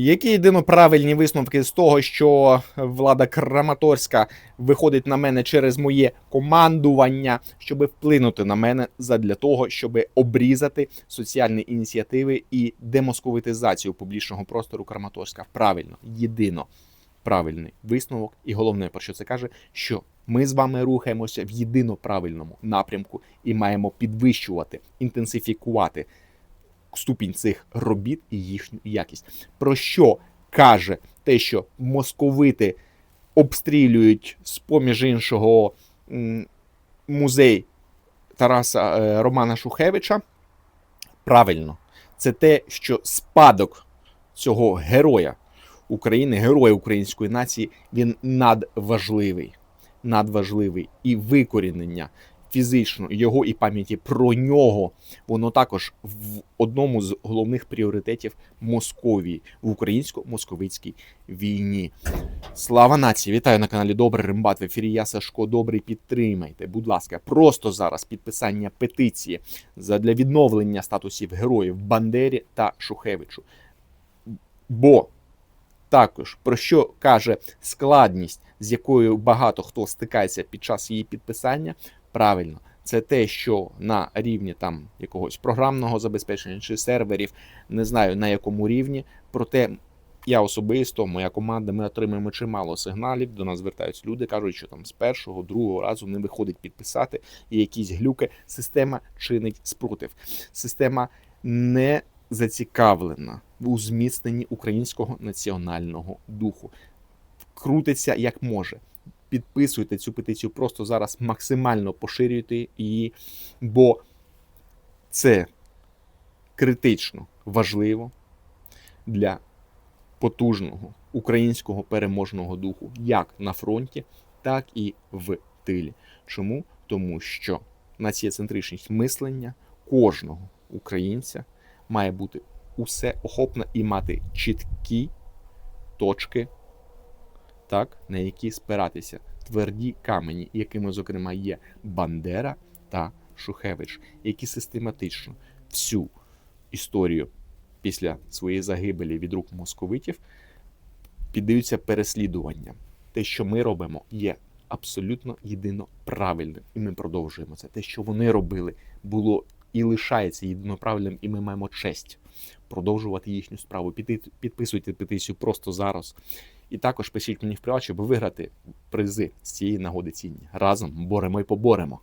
Які єдино правильні висновки з того, що влада Краматорська виходить на мене через моє командування, щоб вплинути на мене задля того, щоб обрізати соціальні ініціативи і демосковитизацію публічного простору Краматорська? Правильно, єдино правильний висновок, і головне, про що це каже, що ми з вами рухаємося в єдино правильному напрямку і маємо підвищувати, інтенсифікувати ступінь цих робіт і їхню якість. Про що каже те, що московити обстрілюють з поміж іншого музей Тараса е, Романа Шухевича? Правильно, це те, що спадок цього героя України, героя української нації, він надважливий. Надважливий і викорінення фізично його і пам'яті про нього, воно також в одному з головних пріоритетів Московії в українсько-московицькій війні. Слава нації! Вітаю на каналі Добрий Римбат. В ефірі я Сашко Добрий. Підтримайте, будь ласка, просто зараз підписання петиції для відновлення статусів героїв Бандері та Шухевичу. Бо також про що каже складність, з якою багато хто стикається під час її підписання, правильно, це те, що на рівні там якогось програмного забезпечення чи серверів, не знаю на якому рівні, проте. Я особисто, моя команда, ми отримуємо чимало сигналів. До нас звертаються люди, кажуть, що там з першого, другого разу не виходить підписати і якісь глюки. Система чинить спротив. Система не зацікавлена у зміцненні українського національного духу. Крутиться як може. Підписуйте цю петицію просто зараз максимально поширюйте її, бо це критично важливо для потужного українського переможного духу як на фронті, так і в тилі. Чому? Тому що націєцентричність мислення кожного українця має бути усе охопна і мати чіткі точки, так, на які спиратися, тверді камені, якими, зокрема, є Бандера та Шухевич, які систематично всю історію після своєї загибелі від рук московитів піддаються переслідуванням. Те, що ми робимо, є абсолютно єдино правильним, і ми продовжуємо це. Те, що вони робили, було і лишається єдиноправильним, і ми маємо честь продовжувати їхню справу. Підписуйте петицію просто зараз. І також пишіть мені в приват, щоб виграти призи з цієї нагоди цінні. Разом боремо і поборемо.